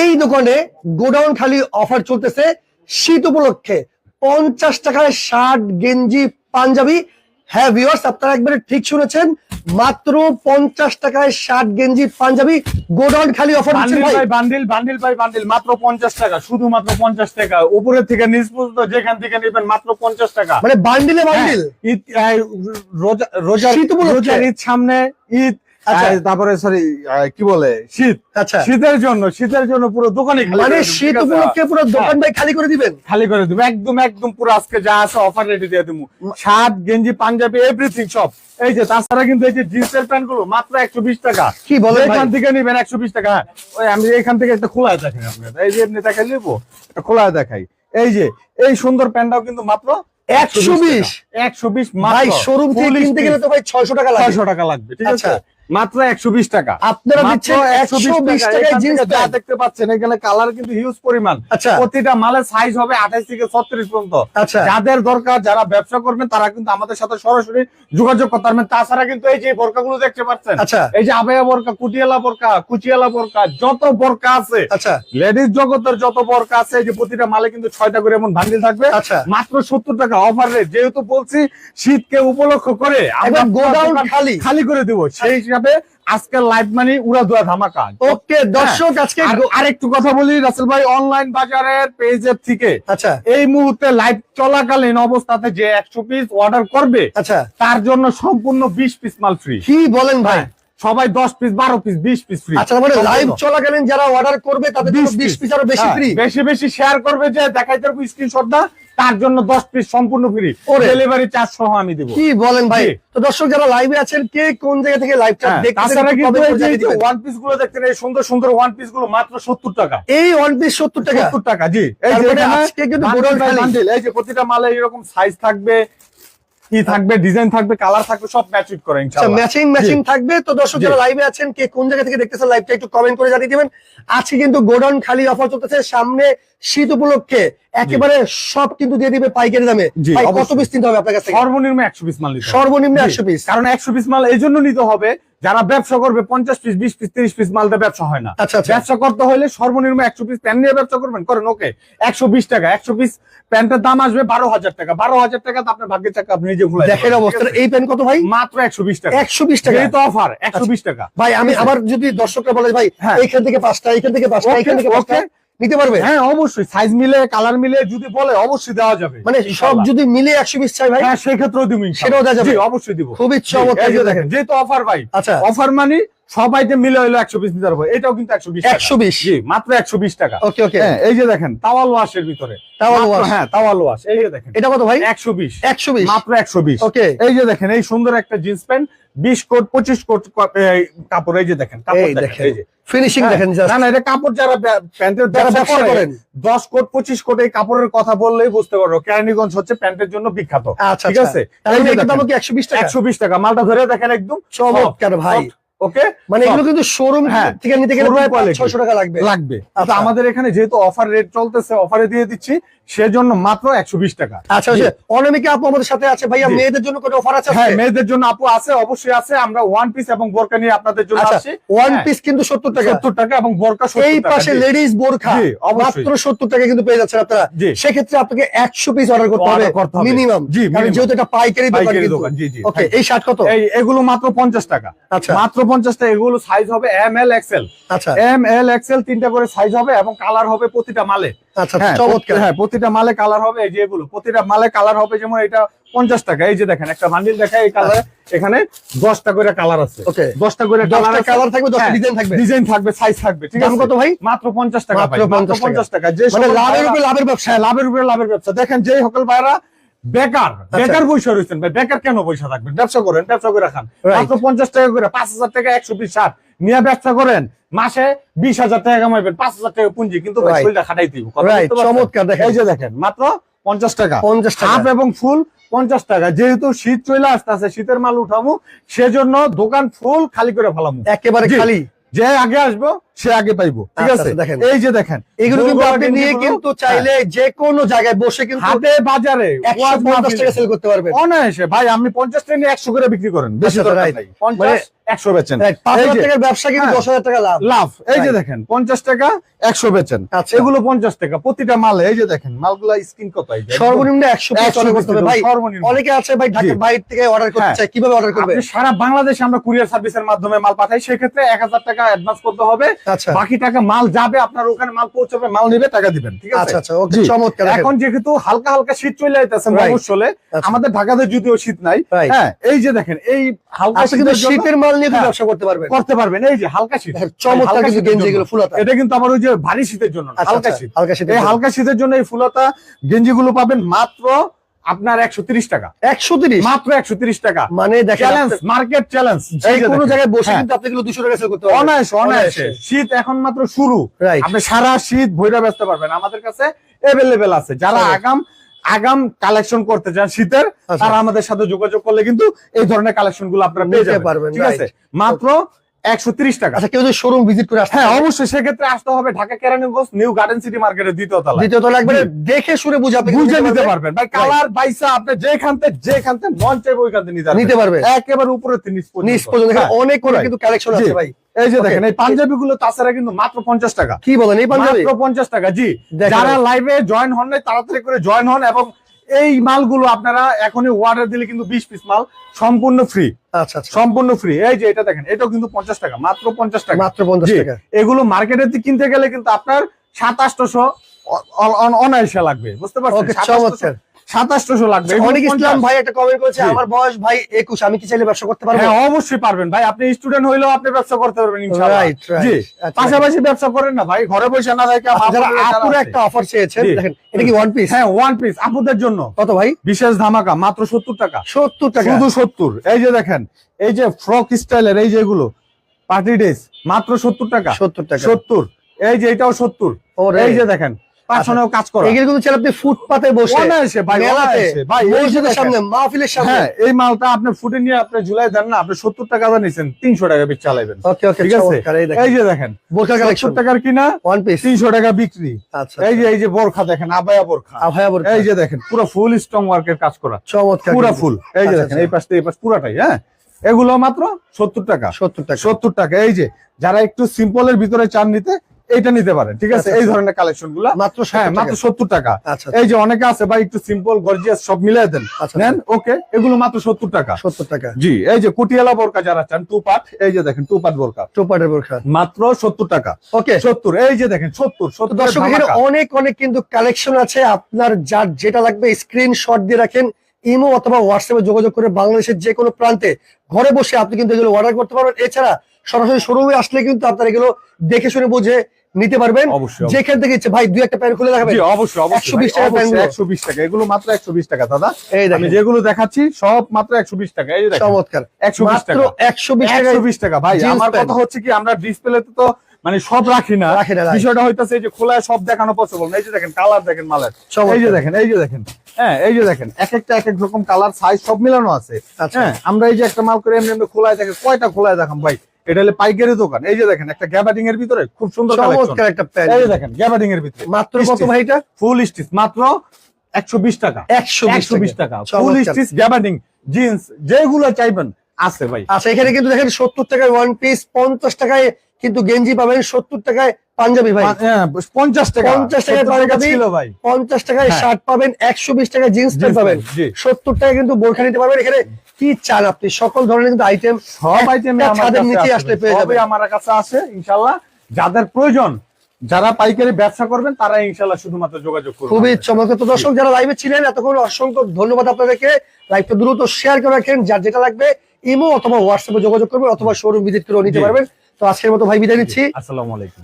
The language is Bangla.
এই দোকানে গোডাউন খালি অফার চলতেছে। শীত উপলক্ষে পঞ্চাশ টাকায় শার্ট গেঞ্জি পাঞ্জাবি। হ্যাঁ ভিউয়ার্স আপনারা একবারে ঠিক শুনেছেন মাত্র পঞ্চাশ টাকায় শার্ট গেঞ্জি পাঞ্জাবি গোডাউন খালি অফার দিচ্ছেন বান্ডিল ভাই। বান্ডিল বান্ডিল বাই বান্ডিল মাত্র পঞ্চাশ টাকা শুধুমাত্র পঞ্চাশ টাকা। উপরের থেকে নিচ পর্যন্ত যেখান থেকে নেবেন মাত্র পঞ্চাশ টাকা। মানে বান্ডিলে বান্ডিল? হ্যাঁ, ঈদ আহ, রোজা উপলক্ষে। ঈদ সামনে ঈদ তারপরে সরি কি বলে? শীত। আচ্ছা। শীতের জন্য শীতের জন্য পুরো দোকানে মানে শীত উপলক্ষে পুরো দোকান ভাই খালি করে দিবেন? খালি করে দেবো। একদম একদম পুরো আজকে যা আছে অফার রেটে দিয়ে দেবো। শার্ট গেঞ্জি পাঞ্জাবি এভরিথিং সব। এই যে তাছাড়া কিন্তু এই যে জিন্সের প্যান্টগুলো মাত্র একশো বিশ টাকা। কি ভাই? এখান থেকে নিবেন একশো বিশ টাকা। হ্যাঁ। ওই আমি এখান থেকে একটা খোলায় দেখাই আপনার এই যে এমনি দেখাই নেব একটা খোলায় দেখাই। এই যে এই সুন্দর প্যান্টটাও কিন্তু মাত্র 120 একশো বিশ? ভাই শোরুম থেকে কিনতে গেলে তো ভাই ছয়শো টাকা ছয়শো টাকা লাগবে ঠিক আছে? আচ্ছা। মাত্র একশো বিশ টাকা। আপনারা দিচ্ছেন 120 টাকায় এখান জিন্স দেখতে পাচ্ছেন এখানে কালার কিন্তু হিউজ পরিমাণ। আচ্ছা। প্রতিটা মালের সাইজ হবে আঠাইশ থেকে ছত্রিশ পর্যন্ত। আচ্ছা। যাদের দরকার যারা ব্যবসা করবেন তারা কিন্তু আমাদের সাথে সরাসরি যোগাযোগ করতে পারবেন। তাছাড়া কিন্তু এই যে বোরকাগুলো দেখতে পাচ্ছেন আচ্ছা। এই যে আবেয়া বোরকা কুটিয়ালা বোরকা কুচিয়ালা বোরকা যত বোরকা আছে আচ্ছা। লেডিস জগতের যত বোরকা আছে এই যে প্রতিটা মালে কিন্তু ছয়টা করে এমন বান্ডিল থাকবে। আচ্ছা। মাত্র সত্তর টাকা অফার রেট যেহেতু বলছি শীতকে উপলক্ষ করে আমরা গোডাউন খালি। খালি করে দেবো। সেই হিসাবে আজকের লাইভ মানি উড়া দুয়া ধামাকা। ওকে দর্শক আজকে আরেকটু কথা বলি রাসেল ভাই অনলাইন বাজারের পেজের থেকে। আচ্ছা। এই মুহূর্তে লাইভ চলাকালীন অবস্থাতে যে একশো পিস অর্ডার করবে আচ্ছা। তার জন্য সম্পূর্ণ বিশ পিস মাল ফ্রি কি বলেন ভাই? সবাই দশ পিস বারো পিস বিশ পিস ফ্রি আচ্ছা মানে লাইভ চলাকালীন যারা অর্ডার করবে তাদের বিশ পিস আরও বেশি হ্যাঁ, ফ্রি বেশি বেশি শেয়ার করবে যে দেখাইতে স্ক্রিনশট দা তার জন্য দশ পিস সম্পূর্ণ ফ্রি ডেলিভারি চার্জ সহ আমি দেবো। কি বলেন ভাই? তো দর্শক যারা লাইভে আছেন কে কোন জায়গা থেকে লাইভটা। ওয়ান পিসগুলো দেখছেন এই সুন্দর সুন্দর ওয়ান পিসগুলো মাত্র সত্তর টাকা। এই ওয়ান পিস সত্তর টাকা? সত্তর টাকা জি। এই যে মানে আজকে কিন্তু এই যে প্রতিটা মালে এরকম সাইজ থাকবে কি থাকবে ডিজাইন থাকবে কালার থাকবে সব ম্যাচ করে আচ্ছা ইনশাআল্লাহ। ম্যাচিং ম্যাচিং থাকবে। তো দর্শক যারা লাইভে আছেন কে কোন জায়গা থেকে দেখতেছেন লাইভটা একটু কমেন্ট করে জানিয়ে দিবেন। আজকে কিন্তু গোডাউন খালি অফার চলতেছে। সামনে শীত উপলক্ষে একেবারে সব কিন্তু দিয়ে দিবে পাইকারি দামে। কত পিস কিনতে হবে আপনার কাছে সর্বনিম্ন একশো পিস মাল সর্বনিম্ন জি। একশো পিস কারণ একশো পিস মাল এই জন্য নিতে হবে যারা ব্যবসা করবে পঞ্চাশ পিস বিশ পিস তিরিশ পিস মাল দিয়ে ব্যবসা হয় না। আচ্ছা আচ্ছা। ব্যবসা করতে হলে সর্বনিম্ন একশো পিস প্যান্ট নিয়ে ব্যবসা করবেন? করেন ওকে একশো বিশ টাকা একশো পিস প্যান্টের দাম আসবে বারো হাজার টাকা। বারো হাজার টাকা তো আপনার ভাগ্যের টাকা আপনি নিজে ভুলে দেখেন অবস্থা। এই পেন কত ভাই? মাত্র একশো বিশ টাকা। একশো বিশ টাকা। এই তো অফার একশো বিশ টাকা। ভাই আমি আবার যদি দর্শকরা বলে ভাই হ্যাঁ। এইখান থেকে পাঁচটা এখান থেকে পাঁচটা এখান থেকে পাঁচটা. নিতে পারবে? হ্যাঁ অবশ্যই। সাইজ মিলে কালার মিলে যদি বলে অবশ্যই দেওয়া যাবে। মানে সব যদি মিলে একশো বিশ চাই ভাই? হ্যাঁ সেক্ষেত্রেও ক্ষেত্রেও দিব সেটাও দেওয়া যাবে? অবশ্যই দিব। খুব ইচ্ছা চমৎকার। দেখেন যেহেতু অফার ভাই আচ্ছা। অফার মানে সব আইটেম মিলে হইল একশো পিস নিতে পারব এটাও কিন্তু একশো বিশ একশো বিশ? মাত্র একশো বিশ টাকা। ওকে ওকে। হ্যাঁ এই যে দেখেন তাওয়াল ওয়াশের ভিতরে। মাত্র- ওয়াশ। হ্যাঁ তাওয়াল ওয়াশ। এই যে দেখেন। এটা কত ভাই? একশো বিশ। একশো বিশ? মাত্র একশো বিশ। ওকে। এই যে দেখেন এই সুন্দর একটা জিন্স প্যান্ট বিশ কোট পঁচিশ কোট কাপড় এই যে দেখেন কাপড় দেখেন দেখেন। এই যে। ফিনিশিং দেখেন just। না না এটা কাপড় যারা প্যান্টের যারা ব্যবসা করেন করেন। দশ কোট পঁচিশ কোট এই কাপড়ের কথা বললেই বুঝতে পারব। কেরানীগঞ্জ হচ্ছে প্যান্টের জন্য বিখ্যাত। আচ্ছা ঠিক আচ্ছা। আছে? তাহলে এই দাম কি একশো বিশ টাকা? একশো বিশ টাকা। মালটা ধরে দেখেন একদম। চমৎকার ভাই। ওকে মানে এগুলো কিন্তু শোরুম হ্যাঁ, থেকে নিতে গেলে প্রায় quality। ছয়শো টাকা লাগবে। লাগবে। আচ্ছা। আমাদের এখানে যেহেতু অফার রেট চলতেছে অফারে দিয়ে দিচ্ছি সেজন্য মাত্র একশো বিশ টাকা। আচ্ছা আচ্ছা। অনামিকা আপু আমাদের সাথে আছে। ভাইয়া মেয়েদের জন্য কোনো অফার আছে হ্যাঁ মেয়েদের জন্য আপু আছে অবশ্যই আছে। আমরা ওয়ান পিস এবং বোরকা নিয়ে আপনাদের জন্য আচ্ছা আসছি। ওয়ান হ্যাঁ, পিস কিন্তু সত্তর টাকা। সত্তর টাকা এবং বোরকা 70 টাকা, পাশে জি। লেডিস বোরখা। মাত্র সত্তর টাকা কিন্তু পেয়ে যাচ্ছেন আপনারা। জি। সেক্ষেত্রে আপনাকে একশো পিস অর্ডার করতে হবে। মিনিমাম জি, কারণ যেহেতু এটা পাইকারি দোকান জি, জি। ওকে এই শার্ট কত? এই এগুলো মাত্র পঞ্চাশ টাকা। আচ্ছা। মাত্র টাকা এগুলো সাইজ হবে এম এল এক্সেল আচ্ছা। এম এল এক্সেল তিনটা করে সাইজ হবে এবং কালার হবে প্রতিটা মালে। আচ্ছা হ্যাঁ চমৎকার। হ্যাঁ প্রতিটা মালে কালার হবে এই যে এগুলো। প্রতিটা মালে কালার হবে যেমন এটা পঞ্চাশ টাকা এই যে দেখেন একটা বান্ডিল দেখায় এই কালার এখানে দশটা করে কালার আছে। ওকে। দশটা করে কালার কালার থাকবে ডিজাইন থাকবে। ডিজাইন থাকবে সাইজ থাকবে ঠিক আছে? কত ভাই? মাত্র পঞ্চাশ টাকা মাত্র 50 টাকা। পঞ্চাশ টাকা। যে মানে লাভের উপরে লাভের ব্যবসা। হ্যাঁ লাভের উপরে লাভের ব্যবসা। দেখেন যে সকল ভাইরা বেকার বেকার বৈশা রয়েছেন ভাই বেকার কেন পয়সা থাকবেন? ব্যবসা করেন ব্যবসা করে খান। Right. মাত্র পঞ্চাশ টাকা করে পাঁচ হাজার টাকা একশো বিশ ষাট নিয়ে ব্যবসা করেন। মাসে বিশ হাজার টাকা কামাইবেন পাঁচ হাজার টাকা পুঁজি কিন্তু. খাটাই দিব। চমৎকার দেখেন। এই যে দেখেন মাত্র পঞ্চাশ টাকা। পঞ্চাশ হাফ এবং ফুল পঞ্চাশ টাকা। যেহেতু শীত চলে আসতেছে শীতের মাল উঠাবো সেজন্য দোকান ফুল খালি করে ফেলামু। একেবারে খালি। যে আগে আসব সে আগে পাইবো ঠিক আচ্ছা, আছে আচ্ছা, এই যে দেখেন এগুলো কিন্তু আপনি নিয়ে কিন্তু চাইলে যে কোনো জায়গায় বসে কিন্তু হ্যাঁ। হাটে বাজারে পঞ্চাশ। টাকা সেল করতে পারবেন অনায়াসে ভাই আপনি পঞ্চাশ টাকা নিয়ে একশো করে বিক্রি করেন বেশি আচ্ছা. নাই পঞ্চাশ একশো বেচেন টাকার ব্যবসা কিন্তু হ্যাঁ। দশ হাজার টাকা লাভ লাভ এই যে দেখেন পঞ্চাশ টাকা একশো বেচেন। এগুলো পঞ্চাশ টাকা প্রতিটা মালে এই যে দেখেন মালগুলা স্কিন কত সর্বনিম্ন একশো পিস 100 অর্ডার করতে হবে ভাই সর্বনিম্ন। অনেকে আছে ভাই ঢাকার বাইরে থেকে অর্ডার করতে হ্যাঁ। চায় কীভাবে অর্ডার করবে সারা বাংলাদেশে আমরা কুরিয়ার সার্ভিসের মাধ্যমে মাল পাঠাই সেক্ষেত্রে এক হাজার টাকা অ্যাডভান্স করতে হবে বাকি টাকা মাল যাবে আপনার ওখানে মাল পৌঁছাবে মাল নেবে টাকা দিবেন ঠিক আছে আচ্ছা আচ্ছা ওকে চমৎকার এখন যেহেতু হালকা হালকা শীত চলে যাইতেছে. মফস্বলে আচ্ছা। আমাদের ঢাকাতে যদিও শীত নাই হ্যাঁ এই যে দেখেন এই হালকা কিন্তু শীতের মাল নিয়ে হ্যাঁ। ব্যবসা করতে পারবেন করতে পারবেন এই যে হালকা শীত চমৎকার কিন্তু গেঞ্জি। এগুলো ফুলাতা এটা কিন্তু আমার ওই যে ভারী শীতের জন্য আচ্ছা, হালকা আচ্ছা, শীত হালকা শীতের এই। হালকা শীতের জন্য এই ফুলতা গেঞ্জি গুলো পাবেন মাত্র আপনার একশো তিরিশ টাকা। একশো তিরিশ? মাত্র একশো তিরিশ টাকা। মানে চ্যালেঞ্জ মার্কেট চ্যালেঞ্জ যে কোনো জায়গায় বসে কিন্তু আপনি দুশো টাকা সেল করতে পারবেন অনায়াসে অনায়াসে। শীত এখন মাত্র শুরু. আপনি সারা শীত ভৈরা বেচতে পারবেন। আমাদের কাছে এভেলেবেল আছে। যারা আগাম আগাম কালেকশন করতে চান শীতের আচ্ছা। তারা আমাদের সাথে যোগাযোগ করলে কিন্তু এই ধরনের কালেকশনগুলো আপনারা পেয়ে যাবেন। পারবেন, ঠিক আছে? মাত্র একশো তিরিশ টাকা। আচ্ছা কেউ যদি শোরুম ভিজিট করে আসতে হ্যাঁ অবশ্যই সেক্ষেত্রে আসতে হবে Dhaka Keraniganj new garden city মার্কেটের দ্বিতীয় তলা দ্বিতীয় তলা একবারে দেখে শুনে বুঝে আপনি বুঝে নিতে পারবেন। পারবেন। ভাই কালার বাইসা আপনি যেখানতে যেখানতে মন চাইবে ওইখানতে নিতে নিতে পারবে। একেবারে উপরে থেকে নিচ পর্যন্ত। নিচ পর্যন্ত হ্যাঁ, অনেক কিন্তু কালেকশন আছে ভাই। এই যে দেখেন এই পাঞ্জাবি গুলো তাছাড়া কিন্তু মাত্র পঞ্চাশ টাকা। কি বলেন এই পাঞ্জাবি? মাত্র পঞ্চাশ টাকা জি। যারা লাইভে জয়েন হন নাই তাড়াতাড়ি করে জয়েন হন এবং এই মালগুলো আপনারা এখনই অর্ডার দিলে কিন্তু বিশ পিস মাল সম্পূর্ণ ফ্রি আচ্ছা আচ্ছা। সম্পূর্ণ ফ্রি এই যে এটা দেখেন এটাও কিন্তু পঞ্চাশ টাকা মাত্র পঞ্চাশ টাকা। মাত্র পঞ্চাশ টাকা। এগুলো মার্কেটে কিনতে গেলে কিন্তু আপনার সাতাশশো অনায়াসে লাগবে বুঝতে পারছেন? সাতাশশো লাগবে। অনেক ইসলাম ভাই একটা কমেন্ট করেছে আমার বয়স ভাই একুশ আমি কি চাইলে ব্যবসা করতে পারব? হ্যাঁ অবশ্যই পারবেন ভাই। আপনি স্টুডেন্ট হইলেও আপনি ব্যবসা করতে পারবেন. জি আচ্ছা। পাশাপাশি ব্যবসা করেন না ভাই ঘরে বসে না থাকে আচ্ছা, একটা অফার চেয়েছেন দেখেন এটা কি ওয়ান পিস হ্যাঁ ওয়ান পিস আপুদের জন্য। কত ভাই? বিশেষ ধামাকা মাত্র সত্তর টাকা। সত্তর টাকা। শুধু সত্তর। এই যে দেখেন এই যে ফ্রক স্টাইলের এই যেগুলো পার্টি ড্রেস মাত্র সত্তর টাকা। সত্তর টাকা। সত্তর। এই যে এটাও সত্তর। ওরে। এই যে দেখেন পাঁচশো কাজ করা। এগুলো কিন্তু চাইলে আপনি ফুটপাতে বসে। অনায়াসে ভাই অনায়াসে ভাই মসজিদের সামনে মাহফিলের সামনে। হ্যাঁ এই মালটা আপনি ফুটে নিয়ে আপনি ঝুলাই দেন না আপনি সত্তর টাকা দা টাকা বিক চালাইবেন। ওকে ওকে ঠিক আছে? এই যে দেখেন বোরকা কালেকশন সত্তর টাকার কিনা ওয়ান পিস তিনশো টাকা বিক্রি। আচ্ছা এই যে এই যে বোরখা দেখেন আবায়া বোরখা। এই যে দেখেন পুরো ফুল ওয়ার্কের কাজ করা। চমৎকার পুরা ফুল এই যে আচ্ছা, দেখেন এই পাশ থেকে এই পাশ পুরাটাই হ্যাঁ? এগুলো মাত্র সত্তর টাকা। সত্তর টাকা। সত্তর টাকা। এই যে যারা একটু সিম্পলের ভিতরে চান নিতে এইটা নিতে পারেন ঠিক আছে? আচ্ছা, এই ধরনের কালেকশনগুলা মাত্র হ্যাঁ মাত্র সত্তর টাকা। আচ্ছা এই যে অনেকে আছে ভাই একটু সিম্পল গর্জিয়াস সব মিলাই দেন। আচ্ছা নেন ওকে এগুলো মাত্র সত্তর টাকা। সত্তর টাকা। জি এই যে কুটিয়ালা বোরকা যারা চান টু পার্ট এই যে দেখেন টু পার্ট বোরকা। চোপাটের বোরকা। মাত্র সত্তর টাকা। ওকে। সত্তর এই যে দেখেন সত্তর সত্তর দর্শক অনেক অনেক কিন্তু কালেকশন আছে। আপনার যার যেটা লাগবে স্ক্রিনশট দিয়ে রাখেন ইমো অথবা হোয়াটসঅ্যাপে যোগাযোগ করে বাংলাদেশের যে কোনো প্রান্তে ঘরে বসে আপনি কিন্তু এগুলো অর্ডার করতে পারবেন। এছাড়া সরাসরি শোরুমে আসলে কিন্তু আপনার এগুলো দেখে শুনে বুঝে নিতে পারবেন। অবশ্যই যেখান থেকে ইচ্ছে ভাই দুই একটা প্যান্ট খুলে দেখাবেন। জি অবশ্যই অবশ্যই 120 টাকা প্যান্ট। একশো বিশ টাকা এগুলো মাত্র একশো বিশ টাকা দাদা। এই আমি দেখেন যেগুলো দেখাচ্ছি সব মাত্র একশো বিশ টাকা এই দেখেন। চমৎকার। একশো বিশ টাকা। একশো বিশ টাকা একশো বিশ টাকা ভাই আমার কথা হচ্ছে কি আমরা ডিসপ্লেতে তো মানে সব রাখি না। রাখি না, বিষয়টা হইতাছে এই যে খোলায় সব দেখানো পসিবল না এই যে দেখেন কালার দেখেন মালের। এই যে দেখেন এই যে দেখেন। হ্যাঁ এই যে দেখেন এক একটা এক এক রকম কালার সাইজ সব মিলানো আছে। আচ্ছা। হ্যাঁ আমরা এই যে একটা মাল করে এমনি এমনি খোলায় দেখে কয়টা খোলায় দেখাম ভাই? এটা হলে পাইকারি দোকান। এই যে দেখেন একটা গ্যাবাডিং এর ভিতরে খুব সুন্দর চমৎকার একটা প্যান্ট। এই দেখেন গ্যাবাডিং এর ভিতরে। মাত্র কত। ভাই এটা ফুল স্টিচ মাত্র একশো বিশ টাকা। একশো একশো বিশ টাকা। ফুল স্টিচ গ্যাবাডিং জিন্স যেগুলো চাইবেন আছে ভাই। আচ্ছা এখানে কিন্তু দেখেন সত্তর টাকায় ওয়ান পিস পঞ্চাশ টাকায় কিন্তু গেঞ্জি পাবেন সত্তর টাকায় পাঞ্জাবি ভাই। হ্যাঁ, পঞ্চাশ টাকা। 50 টাকায় 70 পাঞ্জাবি। ভাই। পঞ্চাশ টাকায় হ্যাঁ। শার্ট পাবেন একশো বিশ টাকায় জিন্স প্যান্ট পাবেন। সত্তর টাকায় কিন্তু বোরখা নিতে পারবেন। এখানে কি চান আপনি? সকল ধরনের কিন্তু আইটেম সব আইটেম ছাদের নিচে আসলে পেয়ে যাবেন। আমার কাছে আছে ইনশাল্লাহ। যাদের প্রয়োজন যারা পাইকারি ব্যবসা করবেন তারা ইনশাল্লাহ শুধুমাত্র যোগাযোগ করবেন। খুবই চমৎকার। তো দর্শক যারা লাইভে ছিলেন এতক্ষণ অসংখ্য ধন্যবাদ আপনাদেরকে। লাইভটা দ্রুত শেয়ার করে রাখেন। যার যেটা লাগবে ইমো অথবা হোয়াটসঅ্যাপে যোগাযোগ করবেন অথবা শোরুম ভিজিট করে নিতে পারবেন। তো আজকের মতো ভাই বিদায় নিচ্ছি। আসসালামু আলাইকুম।